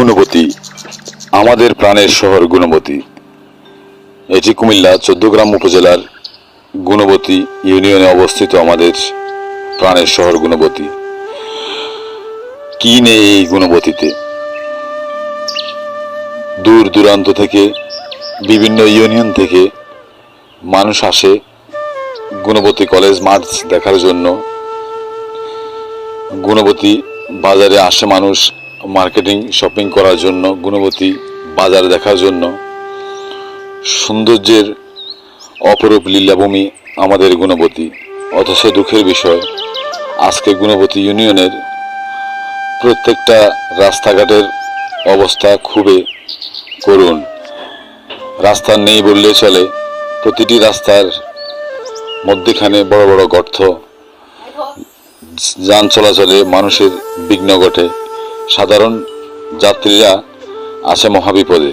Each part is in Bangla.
গুণবতী আমাদের প্রাণের শহর গুণবতী। এটি কুমিল্লা, চোদ্দগ্রাম উপজেলার গুণবতী ইউনিয়নে অবস্থিত আমাদের প্রাণের শহর গুণবতী। কি নেই এই গুণবতীতে? দূর দূরান্ত থেকে, বিভিন্ন ইউনিয়ন থেকে মানুষ আসে গুণবতী কলেজ মাঠ দেখার জন্য। গুণবতী বাজারে আসে মানুষ মার্কেটিং শপিং করার জন্য, গুণবতী বাজার দেখার জন্য, সৌন্দর্যের অপরূপ লীলাভূমি আমাদের গুণবতী। অথচ দুঃখের বিষয়, আজকে গুণবতী ইউনিয়নের প্রত্যেকটা রাস্তাঘাটের অবস্থা খুবই করুণ। রাস্তা নেই বললে চলে, প্রতিটি রাস্তার মধ্যেখানে বড় বড় গর্ত, যান চলাচলে মানুষের বিঘ্ন ঘটে। সাধারণ যাত্রীরা আছে মহাবিপদে।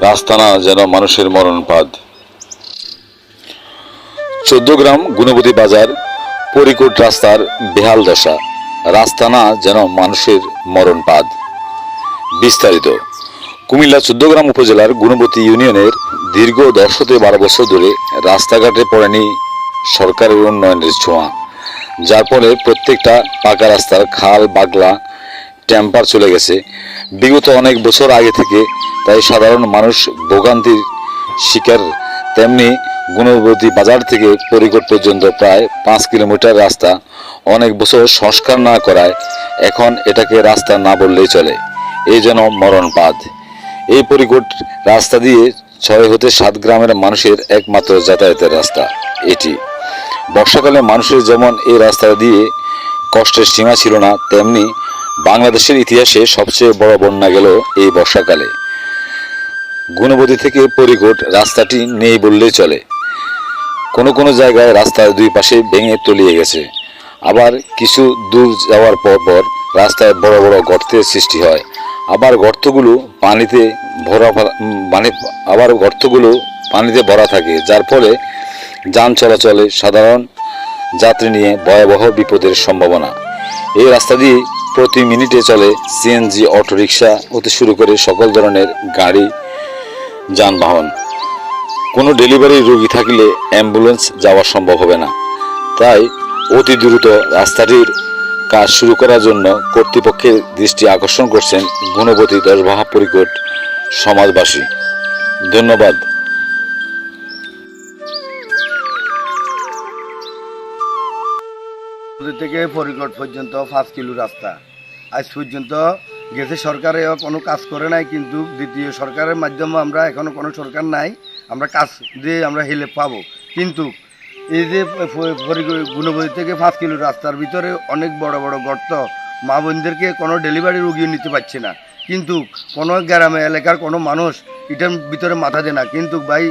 রাস্তা না যেন মানুষের মরণপাদ। চোদ্দ গ্রাম গুণবতী বাজার, পরিকোট রাস্তার বেহাল দশা। রাস্তা না যেন মানুষের মরণপাদ। বিস্তারিত। কুমিল্লা চোদ্দগ্রাম উপজেলার গুণবতী ইউনিয়নের দীর্ঘ দশ হতে বারো বছর ধরে রাস্তাঘাটে পড়েনি সরকারের উন্নয়নের ছোঁয়া। যার ফলে প্রত্যেকটা পাকা রাস্তার খাল, বাগলা টেম্পার চলে গেছে। বিগত অনেক বছর আগে থেকে তাই সাধারণ মানুষ ভোগান্তির শিকার, তেমনি গুণবতী বাজার থেকে পরিকট পর্যন্ত প্রায় পাঁচ কিলোমিটার রাস্তা অনেক বছর সংস্কার না করায় এখন এটাকে রাস্তা না বললেই চলে। এই যেন মরণপাদ। এই পরিকট রাস্তা দিয়ে ছয় হতে সাত গ্রামের মানুষের একমাত্র যাতায়াতের রাস্তা এটি। বর্ষাকালে মানুষের যেমন এই রাস্তা দিয়ে কষ্টের সীমা ছিল না, তেমনি বাংলাদেশের ইতিহাসে সবচেয়ে বড় বন্যা গেল এই বর্ষাকালে। গুণবতী থেকে পরিকট রাস্তাটি নেই বললেই চলে। কোনো কোনো জায়গায় রাস্তার দুই পাশে ভেঙে তলিয়ে গেছে। আবার কিছু দূর যাওয়ার পর পর রাস্তায় বড় বড় গর্তের সৃষ্টি হয়। আবার গর্তগুলো পানিতে ভরা মানে আবার গর্তগুলো পানিতে ভরা থাকে, যার ফলে যান চলাচলে সাধারণ যাত্রী নিয়ে ভয়াবহ বিপদের সম্ভাবনা। এই রাস্তা দিয়ে প্রতি মিনিটে চলে সিএনজি অটোরিকশা হতে শুরু করে সকল ধরনের গাড়ি, যানবাহন। কোনো ডেলিভারি রোগী থাকলে অ্যাম্বুলেন্স যাওয়া সম্ভব হবে না। তাই অতি দ্রুত রাস্তাটির কাজ শুরু করার জন্য কর্তৃপক্ষের দৃষ্টি আকর্ষণ করছেন গুণবতী দশবাহা পরিকট সমাজবাসী। ধন্যবাদ। নদী থেকে ফরিকট পর্যন্ত পাঁচ কিলো রাস্তা। আজ পর্যন্ত গেছে সরকারে কোনো কাজ করে নাই, কিন্তু দ্বিতীয় সরকারের মাধ্যমে আমরা এখনও কোনো সরকার নাই, আমরা কাজ দিয়ে আমরা হেলে পাবো। কিন্তু এই যে গুণবতী থেকে পাঁচ কিলো রাস্তার ভিতরে অনেক বড় বড় গর্ত, মা বোনদেরকে কোনো ডেলিভারি রুগীও নিতে পারছে না। কিন্তু কোনো গ্রামে, এলাকার কোনো মানুষ এটার ভিতরে মাথা দেয় না। কিন্তু ভাই,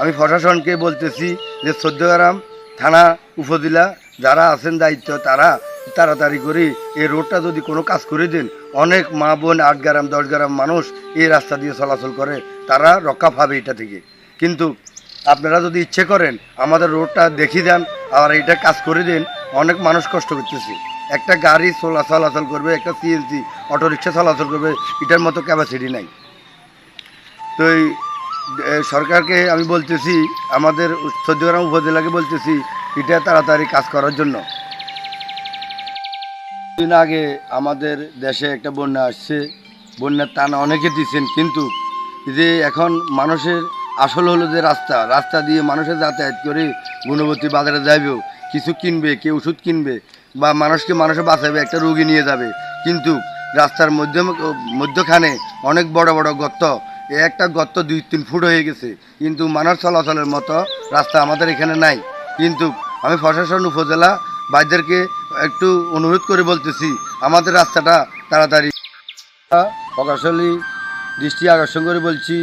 আমি প্রশাসনকে বলতেছি যে চোদ্দগ্রাম থানা উপজেলা যারা আছেন দায়িত্ব, তারা তাড়াতাড়ি করে এই রোডটা যদি কোনো কাজ করে দেন, অনেক মা বোন, আট গ্রাম, দশ গ্রাম মানুষ এই রাস্তা দিয়ে চলাচল করে, তারা রক্ষা পাবে এটা থেকে। কিন্তু আপনারা যদি ইচ্ছে করেন, আমাদের রোডটা দেখিয়ে দেন আর এটা কাজ করে দেন, অনেক মানুষ কষ্ট করতেছে। একটা গাড়ি চলা চলাচল করবে, একটা সিএনসি অটোরিক্সা চলাচল করবে, এটার মতো ক্যাপাসিটি নাই। তো এই সরকারকে আমি বলতেছি, আমাদের চৌদ্দগ্রাম উপজেলাকে বলতেছি এটা তাড়াতাড়ি কাজ করার জন্য। দিন আগে আমাদের দেশে একটা বন্যা আসছে। বন্যার টান অনেকে দিচ্ছেন, কিন্তু যে এখন মানুষের আসল হলো যে রাস্তা রাস্তা দিয়ে মানুষের যাতায়াত করে গুণবতী বাজারে যাবেও কিছু কিনবে, কেউ ওষুধ কিনবে, বা মানুষকে মানুষে বাঁচাবে, একটা রুগী নিয়ে যাবে। কিন্তু রাস্তার মধ্যে, মধ্যখানে অনেক বড় বড় গর্ত, একটা গর্ত দুই তিন ফুট হয়ে গেছে। কিন্তু মানুষ চলাচলের মতো রাস্তা আমাদের এখানে নাই। কিন্তু আমি প্রশাসন উপজেলা বাইদেরকে একটু অনুরোধ করে বলতেছি, আমাদের রাস্তাটা তাড়াতাড়ি। প্রকাশলী দৃষ্টি আকর্ষণ করে বলছি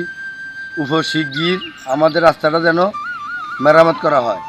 উপশিগগির আমাদের রাস্তাটা যেন মেরামত করা হয়।